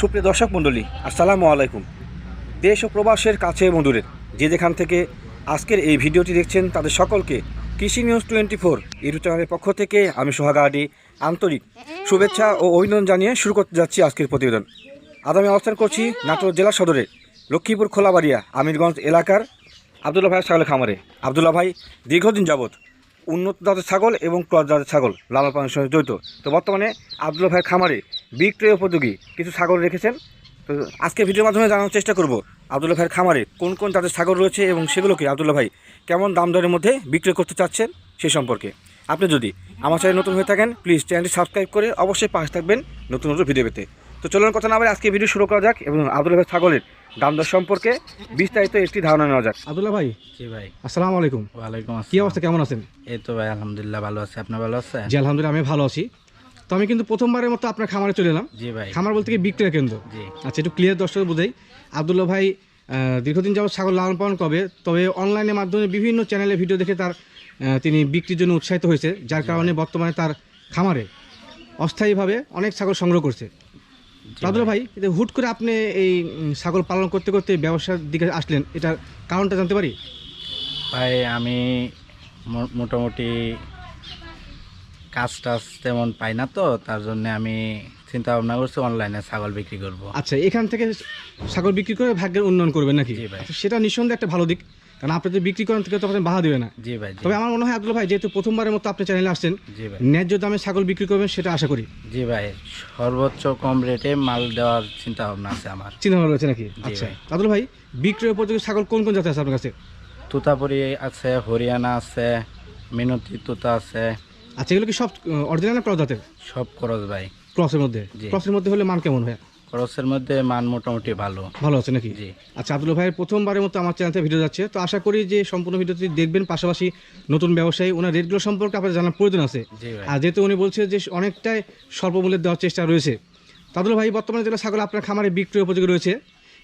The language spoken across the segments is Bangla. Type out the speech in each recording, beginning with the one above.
সুপ্রিয় দর্শক মণ্ডলী, আসসালামু আলাইকুম। দেশ ও প্রবাসের কাছে মধুরের যে যেখান থেকে আজকের এই ভিডিওটি দেখছেন তাদের সকলকে কৃষি নিউজ টোয়েন্টি ফোর ইউটিউব চ্যানেলের পক্ষ থেকে আমি সোহাগাডি আন্তরিক শুভেচ্ছা ও অভিনন্দন জানিয়ে শুরু করতে যাচ্ছি আজকের প্রতিবেদন। আজ আমি অবস্থান করছি নাটোর জেলা সদরে, লক্ষ্মীপুর, খোলাবাড়িয়া, আমিরগঞ্জ এলাকার আবদুল্লা ভাইয়ের ছাগলের খামারে। আবদুল্লা ভাই, দীর্ঘদিন যাবৎ উন্নত জাতের ছাগল এবং ক্রস জাতের ছাগল লালন পালনের সঙ্গে জড়িত। তো বর্তমানে আবদুল্লা ভাইয়ের খামারে বিক্রয় উপযোগী। কিছু ছাগল রেখেছেন। তো আজকে ভিডিওর মাধ্যমে জানানোর চেষ্টা করব আবদুল্লা ভাইয়ের খামারে কোন কোন তাদের ছাগল রয়েছে এবং সেগুলোকে আবদুল্লা ভাই কেমন দাম দরের মধ্যে বিক্রয় করতে চাচ্ছেন সে সম্পর্কে। আপনি যদি আমার চ্যানেল নতুন হয়ে থাকেন প্লিজ চ্যানেলটি সাবস্ক্রাইব করে অবশ্যই পাশে থাকবেন নতুন নতুন ভিডিও পেতে। তো চলুন কথা না বলে আজকে ভিডিও শুরু করা যাক এবং আবদুল্লা ভাই ছাগলের দাম দর সম্পর্কে বিস্তারিত একটি ধারণা নেওয়া যাক। আবদুল্লাহ ভাই জি ভাই। আসসালামু আলাইকুম। ওয়ালাইকুম কি অবস্থা কেমন আছেন? এই তো ভাই আলহামদুলিল্লাহ ভালো আছে। আপনি ভালো আছে জি আলহামদুলিল্লাহ আমি ভালো আছি। তো আমি কিন্তু প্রথমবারের মতো আপনার খামারে চলে এলাম। জি ভাই। খামার বলতে কি বিক্রয় কেন্দ্র? আচ্ছা একটু ক্লিয়ার দর্শক বুঝাই। আবদুল্লাহ ভাই দীর্ঘদিন যাবত ছাগল লালন পালন করবে তবে অনলাইনের মাধ্যমে বিভিন্ন চ্যানেলে ভিডিও দেখে তার তিনি বিক্রির জন্য উৎসাহিত হয়েছে যার কারণে বর্তমানে তার খামারে অস্থায়ীভাবে অনেক ছাগল সংগ্রহ করছে। আবদুল্লাহ ভাই। হুট করে আপনি এই ছাগল পালন করতে করতে ব্যবসার দিকে আসলেন এটার কারণটা জানতে পারি? ভাই আমি মোটামুটি কাজ টাজ তেমন পাই না তো তার জন্য আমি চিন্তা ভাবনা করছি অনলাইনে ছাগল বিক্রি করব। আচ্ছা এখান থেকে ছাগল বিক্রি করে ভাগ্যের উন্নয়ন করবেন নাকি। আচ্ছা, সেটা নিঃসন্দেহে একটা ভালো দিক কারণ আপনি যদি বিক্রি করেন থেকে তো আপনি বাধা দেবে না। জি ভাই তবে আমার মনে হয় আব্দুল ভাই যেহেতু প্রথমবারের মতো আপনি চ্যানেলে আসছেন জি ভাই। ন্যায্য দামে ছাগল বিক্রি করবেন সেটা আশা করি। জি ভাই সর্বোচ্চ কম রেটে মাল দেওয়ার চিন্তা ভাবনা আছে আমার। চিন্তা ভাবনা রয়েছে নাকি? আচ্ছা ভাই। আব্দুল ভাই বিক্রয় উপযোগী ছাগল কোন কোন জাতের আছে আপনার কাছে? তুতাপুরি আছে হরিয়ানা আছে মিনতি তুতা আছে আচ্ছা এগুলো কি সব অরিজিনাল না ক্রস জাতের? সব খরচ ভাই। ক্রসের মধ্যে? ক্রসের মধ্যে হলে মান কেমন হয় খরচের মধ্যে মান মোটামুটি ভালো। ভালো আছে নাকি? জি। আচ্ছা আব্দুল ভাইয়ের প্রথমবারের মতো আমার চ্যানেলে ভিডিও যাচ্ছে তো আশা করি যে সম্পূর্ণ ভিডিওটি দেখবেন পাশাপাশি নতুন ব্যবসায়ী ওনার রেটগুলো সম্পর্কে আপনার জানার প্রয়োজন আছে। আর যেহেতু উনি বলছে যে অনেকটাই স্বল্প মূল্যে দেওয়ার চেষ্টা রয়েছে তাদের ভাই বর্তমানে যেগুলো ছাগল আপনার খামারে বিক্রয় উপযোগী রয়েছে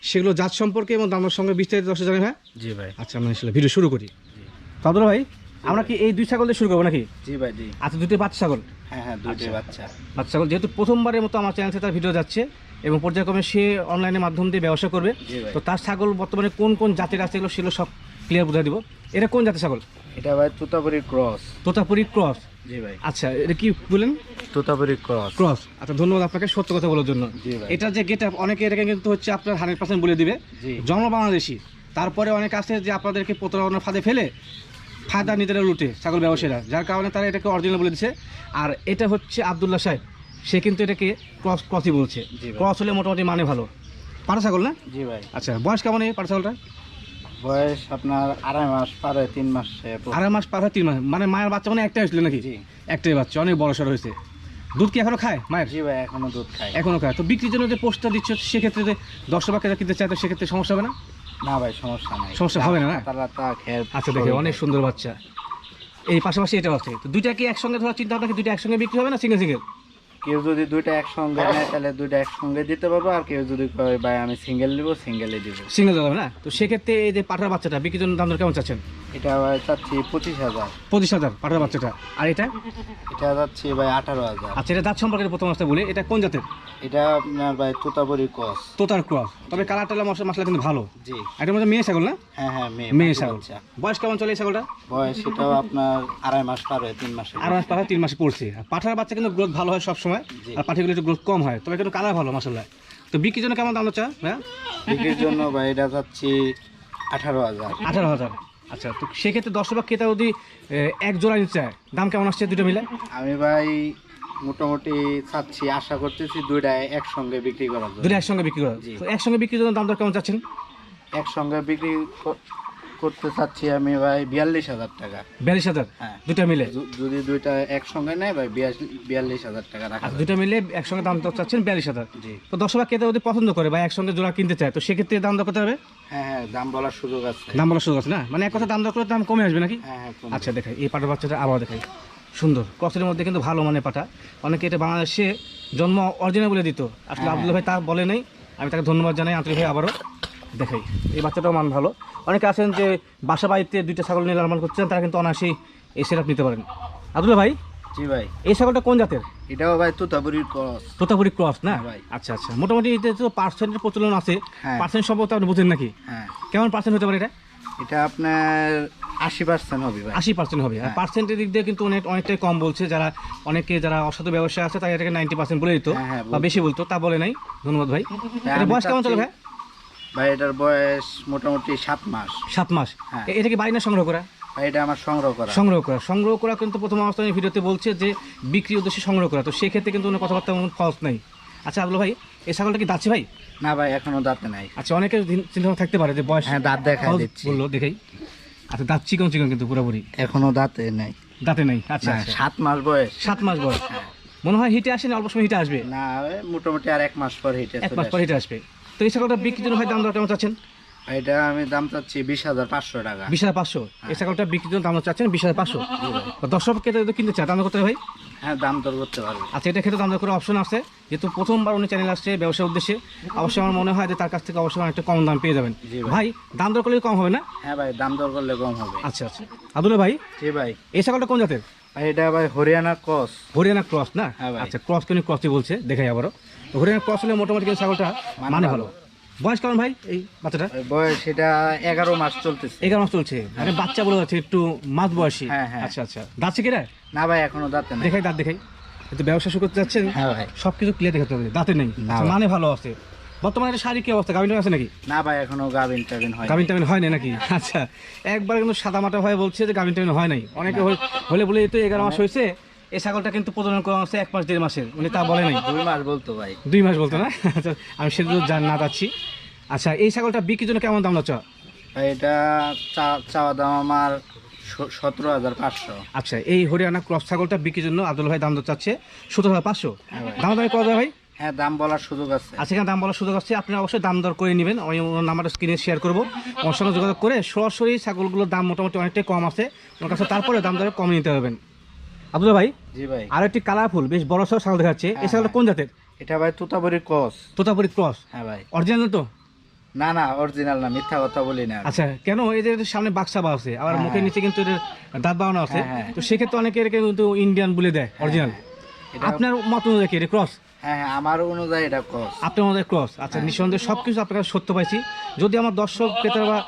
সেগুলো জাত সম্পর্কে এবং দামের সঙ্গে বিস্তারিত দর্শক জানেন হ্যাঁ? জি ভাই। আচ্ছা আমরা ভিডিও শুরু করি। তাদের ভাই আমরা কি এই দুই ছাগল দিয়ে শুরু করব নাকি? জি ভাই জি। আচ্ছা দুটি বাচ্চা ছাগল? হ্যাঁ হ্যাঁ দুটোই বাচ্চা। বাচ্চা ছাগল যেহেতু প্রথমবারের মতো আমার চ্যানেল থেকে তার ভিডিও যাচ্ছে এবং পর্যায়ক্রমে সে অনলাইনের মাধ্যম দিয়ে ব্যবসা করবে তো তার ছাগল বর্তমানে কোন কোন জাতের আছে এগুলো সেগুলো সব ক্লিয়ার বুঝাই দিব। এটা কোন জাতের ছাগল? এটা ভাই তুতাপুরি ক্রস। তোতাপুরি ক্রস। জি ভাই। আচ্ছা এটা কি বলেন? তুতাপুরি ক্রস। ক্রস। আচ্ছা ধন্যবাদ আপনাকে সত্য কথা বলার জন্য। এটা যে গেট অনেকে এটাকে কিন্তু হচ্ছে আপনার হান্ড্রেড পার্সেন্ট বলে দিবে। জি। জন্ম বাংলাদেশি। তারপরে অনেক আছে যে আপনাদেরকে প্রতারণার ফাঁদে ফেলে ফায়দা নিজেরা লুটে ছাগল ব্যবসায়ীরা। যার কারণে তারা এটাকে অরিজিনাল বলে দিচ্ছে আর এটা হচ্ছে আবদুল্লাহ সাহেব। সে কিন্তু এটাকে ক্রস ক্রসই বলছে। ক্রস হলে মোটামুটি মানে ভালো। পাটা ছাগল না? জি ভাই। আচ্ছা বয়স কেমন এই পাটা ছাগলটা বয়স আপনার আড়াই মাস পার হয়ে তিন মাস আড়াই মাস পার হয় তিন মাস। মানে মায়ের বাচ্চা মানে একটাই হয়েছিল নাকি? একটাই বাচ্চা অনেক বড় সড় হয়েছে। দুধ কি এখনও খায় মায়ের? জি ভাই এখনও দুধ খায়। এখনও খায়। তো বিক্রির জন্য যে পোস্টটা দিচ্ছ সেক্ষেত্রে যে দর্শক বাক্যরা কিনতে চায় তো সেক্ষেত্রে সমস্যা হবে না? না ভাই সমস্যা নাই। সমস্যা হবে না, না? তা খেয়ে আচ্ছা দেখে অনেক সুন্দর বাচ্চা। এই পাশাপাশি এটা আছে। তো দুইটা কি একসঙ্গে ধরার চিন্তা ভাবনা কি দুইটা একসঙ্গে বিক্রি হবে না সিঙ্গেল সিঙ্গেল কেউ যদি দুইটা একসঙ্গে নেয় তাহলে দুইটা একসঙ্গে দিতে পারব আর কেউ যদি কয় ভাই আমি সিঙ্গেল দিব সিঙ্গেলে দিব। সিঙ্গেল যাবে না? তো সেক্ষেত্রে এই যে পাঠার বাচ্চাটা বিক্রির জন্য দাম দর কেমন চাচ্ছেন? এটা ভাই চাচ্ছি পঁচিশ হাজার। পঁচিশ হাজার পাঠার বাচ্চাটা। আর এটা? এটা যাচ্ছি ভাই আঠারো হাজার। আচ্ছা এটা দাঁত সম্পর্কে প্রথম অবস্থা বলি। এটা কোন জাতের? এটা আপনার ভাই তুতাপুরি ক্রস। তোতার ক্রস। তবে কালার টালা মশলা মশলা কিন্তু ভালো। জি। এটার মধ্যে মেয়ে ছাগল না? হ্যাঁ হ্যাঁ মেয়ে মেয়ে ছাগল। বয়স কেমন চলে এই ছাগলটা? বয়স এটাও আপনার আড়াই মাস পার হয়ে তিন মাসে আর মাস পাঠা তিন মাসে পড়ছে। পাঠার বাচ্চা কিন্তু গ্রোথ ভালো হয় সবসময়। জি। আর পাঠিগুলো একটু গ্রোথ কম হয়। তবে কিন্তু কালার ভালো মাসাল্লাহ তো বিক্রির জন্য কেমন দাম হচ্ছে হ্যাঁ বিক্রির জন্য ভাই এটা যাচ্ছি আঠারো হাজার। আঠারো হাজার। আচ্ছা তো সেক্ষেত্রে দশ টাকা ক্রেতা যদি এক জোড়া নিতে চায় দাম কেমন আসছে দুটো মিলে? আমি ভাই মোটামুটি চাচ্ছি আশা করতেছি দুইটা একসঙ্গে বিক্রি জন্য। দুটো একসঙ্গে বিক্রি করা তো একসঙ্গে বিক্রির জন্য দাম দর কেমন চাচ্ছেন? একসঙ্গে বিক্রি করতে চাচ্ছি আমি ভাই বিয়াল্লিশ হাজার টাকা। বিয়াল্লিশ হাজার? হ্যাঁ। দুটো মিলে? যদি দুইটা একসঙ্গে নেয় ভাই বিয়াল্লিশ হাজার টাকা রাখা যাবে। দুটো মিলে একসঙ্গে দাম চাচ্ছেন বিয়াল্লিশ হাজার? জি। তো দশ টাকা ক্রেতা যদি পছন্দ করে বা একসঙ্গে জোড়া কিনতে চায় তো সেক্ষেত্রে দাম দর করতে হবে? হ্যাঁ হ্যাঁ দাম বলার সুযোগ আছে। দাম বলার সুযোগ আছে না? মানে এক কথা দাম দর করে দাম কমে আসবে নাকি? হ্যাঁ হ্যাঁ আচ্ছা দেখাই এই পাটার বাচ্চাটা আবার দেখাই। সুন্দর ক্রসের মধ্যে কিন্তু ভালো মানে পাটা। অনেকে এটা বাংলাদেশে জন্ম অরিজিনাল বলে দিত। আসলে। আব্দুল ভাই তা বলে নেই। আমি তাকে ধন্যবাদ জানাই আন্তরিক ভাই আবারও। দেখাই। এই বাচ্চাটাও মান ভালো। অনেকে আছেন যে বাসা বাড়িতে দুইটা ছাগল নিয়ে লালন করছেন তারা কিন্তু অনায়াসেই এই সেট নিতে পারেন। আব্দুল ভাই জি ভাই। এই ছাগলটা কোন জাতের? এটাও ভাই তুতাপুরির ক্রস। তোতাপুরি ক্রস না? হ্যাঁ ভাই। আচ্ছা আচ্ছা। মোটামুটি এতে তো পার্সেন্টের প্রচলন আছে। হ্যাঁ। পার্সেন্ট সম্পর্কে আপনি বুঝেন নাকি? হ্যাঁ। কেমন পার্সেন্ট হতে পারে এটা? এটা আপনার আশি পার্সেন্ট হবে ভাই। আশি পার্সেন্ট হবে। আর হ্যাঁ। পার্সেন্টের দিক দিয়ে কিন্তু অনেক অনেকটাই কম বলছে। যারা অনেকে যারা অসাধু ব্যবসা আছে তাই এটাকে নাইনটি পার্সেন্ট বলে দিত। হ্যাঁ, হ্যাঁ, বা বেশি বলতো। তা বলে নাই। ধন্যবাদ ভাই। হ্যাঁ, এটা বয়স কেমন চলে ভাই? ভাই এটার বয়স মোটামুটি সাত মাস। সাত মাস? হ্যাঁ। এ- এটা কি বাড়ি না সংগ্রহ করা? ভাই এটা আমার সংগ্রহ করা। সংগ্রহ করা। সংগ্রহ করা কিন্তু প্রথম অবস্থায় ভিডিওতে বলছে যে বিক্রি উদ্দেশ্যে সংগ্রহ করা। তো সেক্ষেত্রে কিন্তু কোনো কথাবার্তা কোনো ফলস নাই। আচ্ছা আবুল ভাই এই ছাগলটা কি দাচ্ছে ভাই? না ভাই এখনও দাঁতে নাই। আচ্ছা অনেকে চিন- চিন্তা ভাবনা থাকতে পারে যে বয়স হ্যাঁ দাঁত দেখা দিচ্ছি। বলল দেখেই। আচ্ছা দাঁত চিকন চিকন কিন্তু পুরোপুরি। এখনও দাঁতে নাই। দাঁতে নাই? আচ্ছা না, আচ্ছা। সাত মাস বয়স। সাত মাস বয়স। মনে হয় হিটে আসেনি অল্প সময় হিটে আসবে। না মোটামুটি আর এক মাস পর হিটে এক মাস পর হিটে আসবে। তো এই ছাগলটা বিক্রির জন্য ভাই দাম দর কেমন চাচ্ছেন? এটা আমি দাম চাচ্ছি বিশ হাজার পাঁচশো টাকা। বিশ হাজার পাঁচশো? এই ছাগলটা বিক্রির জন্য দাম চাচ্ছেন বিশ হাজার পাঁচশো? ক্ষেত্রে যদি কিনতে চায় দাম করতে ভাই? হ্যাঁ দাম দর করতে পারবে। আচ্ছা এটা ক্ষেত্রে দাম দর করে অপশন আছে। যেহেতু প্রথমবার উনি চ্যানেল আসছে ব্যবসার উদ্দেশ্যে অবশ্যই আমার মনে হয় যে তার কাছ থেকে অবশ্যই অনেকটা কম দাম পেয়ে যাবেন। জি ভাই। দাম দর করলে কম হবে না? হ্যাঁ ভাই দাম দর করলে কম হবে। আচ্ছা আচ্ছা। আব্দুল্লাহ ভাই জি ভাই। এই ছাগলটা কোন জাতের? ভাই এটা ভাই হরিয়ানা ক্রস। হরিয়ানা ক্রস না? হ্যাঁ আচ্ছা ক্রস কেন ক্রসই বলছে? দেখাই আবারও। তো হরিয়ানা ক্রস হলে মোটামুটি কিন্তু ছাগলটা মানে মানে ভালো। বয়স কেমন ভাই এই বাচ্চাটা বয়স এটা এগারো মাস চলতেছে। এগারো মাস চলছে। আরে বাচ্চা বলে যাচ্ছে একটু মাঝ বয়সী। হ্যাঁ, হ্যাঁ। আচ্ছা আচ্ছা। দাঁতছে কিনা না ভাই এখনও দাঁতে নাই। দেখাই দাঁত দেখাই। কিন্তু ব্যবসা শুরু করতে যাচ্ছেন? হ্যাঁ ভাই। সবকিছু ক্লিয়ার দেখাতে হবে। দাঁতে নেই। না আচ্ছা। মানে ভালো আছে। বর্তমানে শাড়ি কি অবস্থা? গাভিন আছে নাকি? না ভাই এখনও গাবিন টাবিন হয় গাভিন টাভিন হয় না নাকি? আচ্ছা একবার কিন্তু সাদা মাটা হয়ে বলছে যে গাভিন টাভিন হয় নাই। অনেকে হলে বলে এই তো এগারো মাস হয়েছে এই ছাগলটা কিন্তু প্রজনন করা হচ্ছে এক মাস দেড় মাসের। উনি তা বলে নাই। দুই মাস বলতো ভাই। দুই মাস বলতো না? আচ্ছা আমি সেটা জান না যাচ্ছি আচ্ছা এই ছাগলটা বিক্রির জন্য কেমন দাম লাগছে এটা চাওয়া দাম আমার সতেরো হাজার পাঁচশো। আচ্ছা এই হরিয়ানা ক্রস ছাগলটা বিক্রির জন্য আব্দুল ভাই দাম দর চাচ্ছে সতেরো হাজার পাঁচশো। হ্যাঁ দাম দামে কত ভাই? হ্যাঁ দাম বলার সুযোগ আছে। আচ্ছা এখানে দাম বলার সুযোগ আছে। আপনি অবশ্যই দাম দর করে নেবেন। আমি ওনার নাম্বারটা স্ক্রিনে শেয়ার করব। ওর সঙ্গে যোগাযোগ করে সরাসরি ছাগলগুলোর দাম মোটামুটি অনেকটাই কম আছে। ওর কাছে তারপরে দাম দরে কম নিতে পারবেন আব্দুল ভাই? জি ভাই। আর একটি কালারফুল বেশ বড় সড়ো ছাগল দেখাচ্ছে এই ছাগলটা কোন জাতের? এটা ভাই তুতাবরি ক্রস। তোতাপুরি ক্রস? হ্যাঁ ভাই। অরিজিনাল তো? না না অরিজিনাল না মিথ্যা কথা বলি না আচ্ছা কেন? এদের সামনে বাক্সা বা আছে আবার হ্যাঁ, মুখের নিচে কিন্তু এদের দাঁত বানানো আছে। হ্যাঁ, হ্যাঁ। তো সেক্ষেত্রে অনেকে কিন্তু ইন্ডিয়ান বলে দেয় অরিজিনাল আপনার মত অনুযায়ী এটা ক্রস? হ্যাঁ হ্যাঁ আমার অনুযায়ী এটা ক্রস। আপনার মধ্যে ক্রস। আচ্ছা হ্যাঁ। নিঃসন্দেহে সব কিছু আপনার সত্য পাইছি। যদি আমার দর্শক ক্রেতারা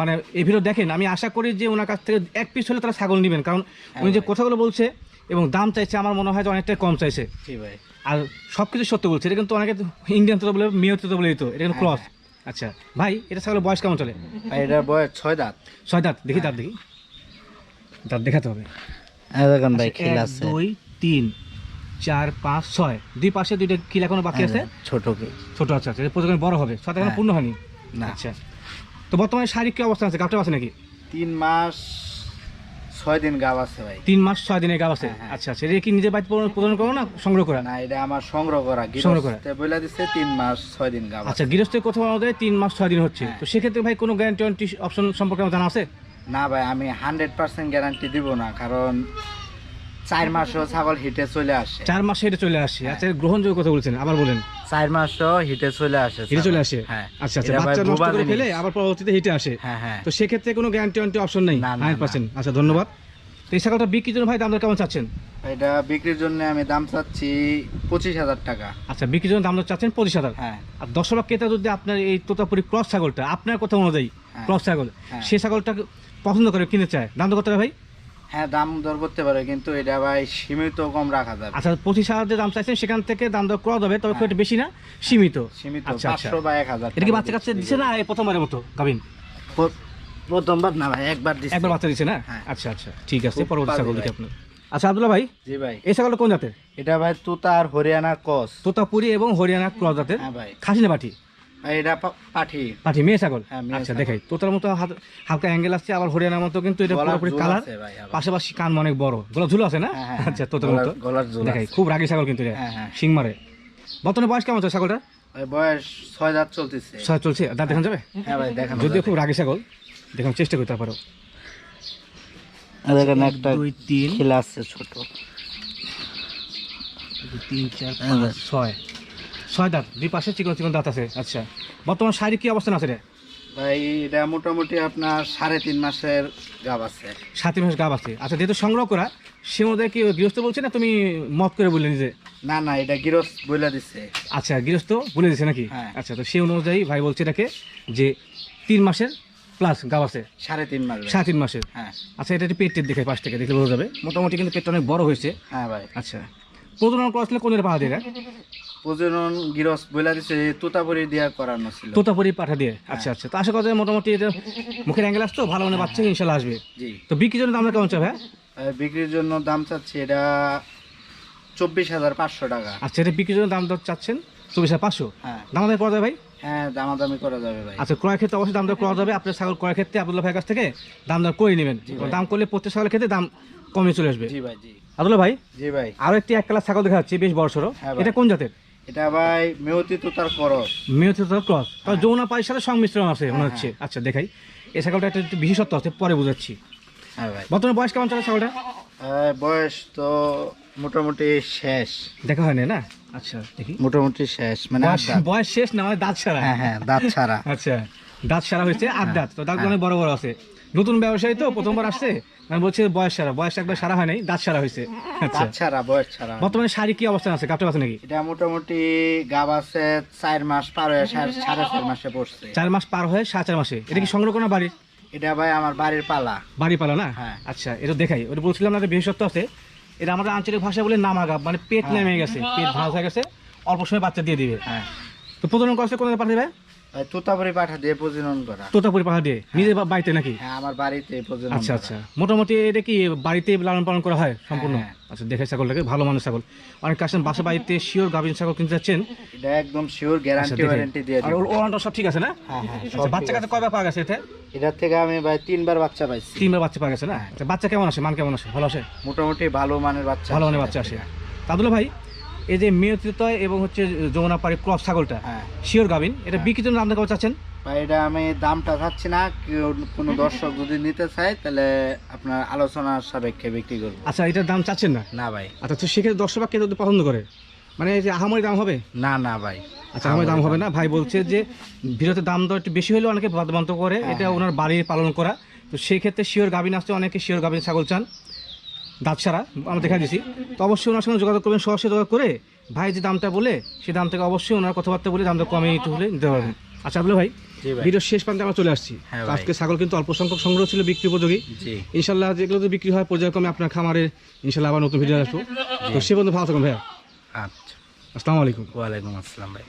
মানে এই ভিডিও দেখেন আমি আশা করি যে ওনার কাছ থেকে এক পিস হলে তারা ছাগল নেবেন। কারণ উনি যে কথাগুলো বলছে এবং দাম চাইছে আমার মনে হয় যে অনেকটাই কম চাইছে। ভাই। আর সব কিছু সত্য বলছে। এটা কিন্তু অনেকে ইন্ডিয়ান তো বলে মেয়ে তো বলে দিত। এটা কিন্তু ক্রস আচ্ছা ভাই এটা ছাগলের বয়স কেমন চলে? ভাই এটার বয়স ছয় দাঁত। ছয় দাঁত দেখি দাঁত দেখি। দাঁত দেখাতে হবে। দেখেন ভাই এক, দুই তিন চার পাঁচ ছয়। দুই পাশে দুইটা কিল এখনও বাকি আছে? ছোট ছোট আচ্ছা আচ্ছা প্রতিদিন বড় হবে। এখনও হ্যাঁ। পূর্ণ হয়নি? না। আচ্ছা। তো বর্তমানে শারীরিক কি অবস্থা আছে? গাবটা আছে নাকি? তিন মাস ছয় দিন গাব আছে ভাই। তিন মাস ছয় দিনের গাব আছে? হ্যাঁ, হ্যাঁ। আচ্ছা আচ্ছা। এটা কি নিজের বাড়িতে প্রদান- করো না সংগ্রহ করা? না এটা আমার সংগ্রহ করা। সংগ্রহ করা। বলে দিচ্ছে তিন মাস ছয় দিন গাব আচ্ছা গৃহস্থের কোথাও আমাদের তিন মাস ছয় দিন হচ্ছে। হ্যাঁ। তো সেক্ষেত্রে ভাই কোনো গ্যারান্টি অপশন সম্পর্কে আমার জানা আছে? না ভাই আমি হান্ড্রেড পার্সেন্ট গ্যারান্টি দিব না কারণ চার মাসও ছাগল হিটে চলে আসে। চার মাসে এটা চলে আসে। হ্যাঁ। আচ্ছা গ্রহণযোগ্য কথা বলছেন আবার বলেন। চার মাসও হিটে চলে আসে হিটে চলে আসে? হ্যাঁ। আচ্ছা আচ্ছা বাচ্চা নষ্ট করে ফেলে আবার পরবর্তীতে হিটে আসে। হ্যাঁ হ্যাঁ। তো সেক্ষেত্রে কোনো গ্যারান্টি ওয়ারেন্টি অপশন নেই? হান্ড্রেড পার্সেন্ট আচ্ছা ধন্যবাদ। তো এই ছাগলটা বিক্রির জন্য ভাই দাম কেমন চাচ্ছেন? এটা বিক্রির জন্য আমি দাম চাচ্ছি পঁচিশ হাজার টাকা। আচ্ছা বিক্রির জন্য দাম চাচ্ছেন পঁচিশ হাজার। হ্যাঁ। আর দশ লাখ ক্রেতা যদি আপনার এই তোতাপুরি ক্রস ছাগলটা আপনার কথা অনুযায়ী। ক্রস ছাগল। সেই ছাগলটা পছন্দ করে কিনে চায়। দাম কত টাকা ভাই? হ্যাঁ দাম দর করতে পারে কিন্তু এটা ভাই সীমিত কম রাখা যাবে। আচ্ছা পঁচিশ হাজার যে দাম চাইছেন সেখান থেকে দাম দর করা যাবে তবে খুব একটা বেশি না সীমিত। সীমিত আচ্ছা আচ্ছা। পাঁচশো বা এক হাজার এটা কি বাচ্চা কাছে দিচ্ছে। না এই প্রথমবারের মতো গাবিন প্রথমবার না ভাই একবার দিচ্ছি। একবার বাচ্চা দিচ্ছে না? হ্যাঁ। আচ্ছা আচ্ছা ঠিক আছে পরবর্তী ছাগল দেখি আপনার। আচ্ছা আব্দুল্লাহ ভাই জি ভাই। এই ছাগলটা কোন জাতের? এটা ভাই তুতা আর হরিয়ানা কস তোতাপুরি এবং হরিয়ানা ক্রস জাতের হ্যাঁ ভাই। খাসি না ভাই এটা পাঠি। পাঠি মেয়ে ছাগল? হ্যাঁ, আচ্ছা দেখাই। তোতার মতো হাত- হালকা অ্যাঙ্গেল আসছে আবার হরিয়ানার মতো কিন্তু এটা পুরোপুরি কালার। পাশাপাশি কান অনেক বড়। গোলা ঝুলো আছে না? হ্যাঁ, হ্যাঁ, আচ্ছা তোতার মতো। দেখাই খুব রাগী ছাগল কিন্তু এটা। হ্যাঁ, হ্যাঁ। শিং মারে। বর্তমানে বয়স কেমন আছে ছাগলটা বয়স ছয় দাঁত চলতেছে। ছয় চলছে। দাঁত দেখান যাবে? হ্যাঁ ভাই দেখেন যদিও খুব রাগী ছাগল। দেখুন চেষ্টা করতে পারো দেখেন একটা দুই তিন। খিলা ছোট। তিন চার ছয়। ছয় দাঁত দুই পাশে চিকন চিকন দাঁত আছে। আচ্ছা বর্তমান শারীরিক কি অবস্থান আছে রে? ভাই এটা মোটামুটি আপনার সাড়ে তিন মাসের গাব আছে। সাত মাস গাব আছে। আচ্ছা যেহেতু সংগ্রহ করা সে মধ্যে কি গৃহস্থ বলছে না তুমি মত করে বললে নিজে? না না এটা গিরস বইলা দিচ্ছে আচ্ছা গৃহস্থ বলে দিচ্ছে নাকি? হ্যাঁ। আচ্ছা তো সেই অনুযায়ী ভাই বলছে এটাকে যে তিন মাসের প্লাস গাব আছে। সাড়ে তিন মাস সাড়ে তিন মাসের। হ্যাঁ। আচ্ছা এটা একটু পেটের দেখে পাশ থেকে দেখলে বোঝা যাবে। মোটামুটি কিন্তু পেটটা অনেক বড় হয়েছে। হ্যাঁ ভাই। আচ্ছা প্রজনন করা ছিল কোনের পাহা দিয়ে এটা? প্রজনন গিরস বইলা দিচ্ছে তোতাপুরি দিয়া করানো ছিল। তোতাপুরি পাঠা দিয়ে? আচ্ছা আচ্ছা। তো আশা করা যায় মোটামুটি এটা মুখের অ্যাঙ্গেল আসতো ভালো মানে বাচ্চা ইনশাল্লাহ আসবে। জি। তো বিক্রির জন্য দামটা কেমন চাবে হ্যাঁ? বিক্রির জন্য দাম চাচ্ছি এটা চব্বিশ হাজার পাঁচশো টাকা। আচ্ছা এটা বিক্রির জন্য দাম দর চাচ্ছেন? চব্বিশ হাজার পাঁচশো? হ্যাঁ। দাম করা যাবে ভাই? হ্যাঁ দামাদামি করা যাবে ভাই। আচ্ছা ক্রয় ক্ষেত্রে অবশ্যই দাম দর করা যাবে। আপনার ছাগল ক্রয় ক্ষেত্রে আবদুল্লাহ ভাইয়ের কাছ থেকে দাম দর করে নেবেন। দাম করলে প্রত্যেক ছাগলের ক্ষেত্রে দাম কমে চলে আসবে। জি ভাই জি। ভাই জি ভাই। আরও একটি এক কালার ছাগল দেখা যাচ্ছে বেশ বড় সড়ো হ্যাঁ এটা কোন জাতের? এটা ভাই মেয়তি তোতার করস। মেয়তি ক্রস। কারণ যৌনা পায়ের সাথে সংমিশ্রণ আছে মনে হচ্ছে। আচ্ছা দেখাই। এই ছাগলটা একটা একটু বিশেষত্ব আছে পরে বুঝাচ্ছি। হ্যাঁ ভাই। বর্তমানে বয়স কেমন চলে ছাগলটা? বয়স তো মোটামুটি শেষ। দেখা হয়নি না? আচ্ছা দেখি। মোটামুটি শেষ মানে বয়স-। শেষ না মানে দাঁত সারা হ্যাঁ হ্যাঁ দাঁত ছাড়া। আচ্ছা দাঁত সারা হয়েছে আট দাঁত। তো দাঁত অনেক বড় বড় আছে। নতুন ব্যবসায়ী তো প্রথমবার আসছে। মানে বলছে বয়স সারা বয়স একবার সারা হয় নাই দাঁত সারা হয়েছে। আচ্ছা। দাঁত বয়স ছাড়া বর্তমানে শাড়ি কি অবস্থান আছে? কাপটা আছে নাকি? এটা মোটামুটি গাব আছে চার মাস পার হয়ে সাড়ে চার মাসে পড়ছে। চার মাস পার হয়ে সাড়ে চার মাসে। এটা কি সংগ্রহ করা বাড়ির? এটা ভাই আমার বাড়ির পালা। বাড়ি পালা না? হ্যাঁ। আচ্ছা এটা দেখাই। ওটা বলছিলাম না বিশেষত্ব আছে। এটা আমাদের আঞ্চলিক ভাষায় বলে নামাগাব মানে পেট নেমে গেছে পেট ভাঁজ হয়ে গেছে অল্প সময় বাচ্চা দিয়ে দিবে। হ্যাঁ। তো প্রজনন করছে কোন পাঠিয়ে দেবে ভাই? তোতাপুরি পাঠা দিয়ে প্রজনন করা। তোতাপুরি পাহা দিয়ে? নিজের বাড়িতে নাকি? হ্যাঁ আমার বাড়িতে প্রজনন আচ্ছা আচ্ছা। মোটামুটি এটা কি বাড়িতে লালন পালন করা হয় সম্পূর্ণ? হ্যাঁ। আচ্ছা দেখে ছাগলটাকে। ভালো ছাগল। অনেক কাছেন বাসা বাড়িতে শিওর গাভিন ছাগল কিনতে যাচ্ছেন? এটা একদম শিওর আচ্ছা, গ্যারান্টি দেখেন। ওয়ারেন্টি দিয়ে আর ওরানটা সব ঠিক আছে না? হ্যাঁ হ্যাঁ আচ্ছা, বাচ্চা কাছে কয়বার পাওয়া গেছে এতে এটার থেকে আমি ভাই তিনবার বাচ্চা পাইছি। তিনবার বাচ্চা পাওয়া গেছে না? আচ্ছা, বাচ্চা কেমন আসে? মান কেমন আসে? ভালো আসে? মোটামুটি ভালো মানের বাচ্চা ভালো মানের বাচ্চা আসে। তাদুল্লা ভাই? এই যে মেয়তৃতয় এবং হচ্ছে যমুনাপাড়ি ক্রস ছাগলটা হ্যাঁ। শিওর গাভিন? এটা বিক্রির জন্য কত চাচ্ছেন? ভাই এটা আমি দামটা চাচ্ছি না। কোনো দর্শক যদি নিতে চায় তাহলে আপনার আলোচনার সাপেক্ষে বিক্রি করব। আচ্ছা এটার দাম চাচ্ছেন না? না ভাই। আচ্ছা তো সেক্ষেত্রে দর্শক কে যদি পছন্দ করে মানে এই যে আহামরি দাম হবে? না না ভাই। আচ্ছা আমার দাম হবে না। ভাই বলছে যে ভিডিওতে দাম দর একটু বেশি হলেও অনেকে বাদবান্ত করে। হ্যাঁ, এটা ওনার বাড়ির পালন করা। তো সেই ক্ষেত্রে শিওর গাভিন আসছে অনেকে শিওর গাভিন ছাগল চান। দাঁত ছাড়া আমরা দেখা দিছি। তো অবশ্যই ওনার সঙ্গে যোগাযোগ করবেন সরাসরি যোগাযোগ করে ভাই যে দামটা বলে সেই দাম থেকে অবশ্যই ওনার কথাবার্তা বলে দামটা কমে একটু হলে নিতে পারবেন আচ্ছা বলে ভাই ভিডিওর শেষ প্রান্তে আমরা চলে আসছি। হ্যাঁ। আজকে ছাগল কিন্তু অল্প সংখ্যক সংগ্রহ ছিল বিক্রি উপযোগী। ইনশাল্লাহ যেগুলো তো বিক্রি হয় পর্যায়ক্রমে আপনার খামারে ইনশাল্লাহ আবার নতুন ভিডিও আসব। তো সে পর্যন্ত ভালো থাকুন ভাইয়া। আচ্ছা। আসসালামু আলাইকুম। ওয়ালাইকুম আসসালাম ভাই।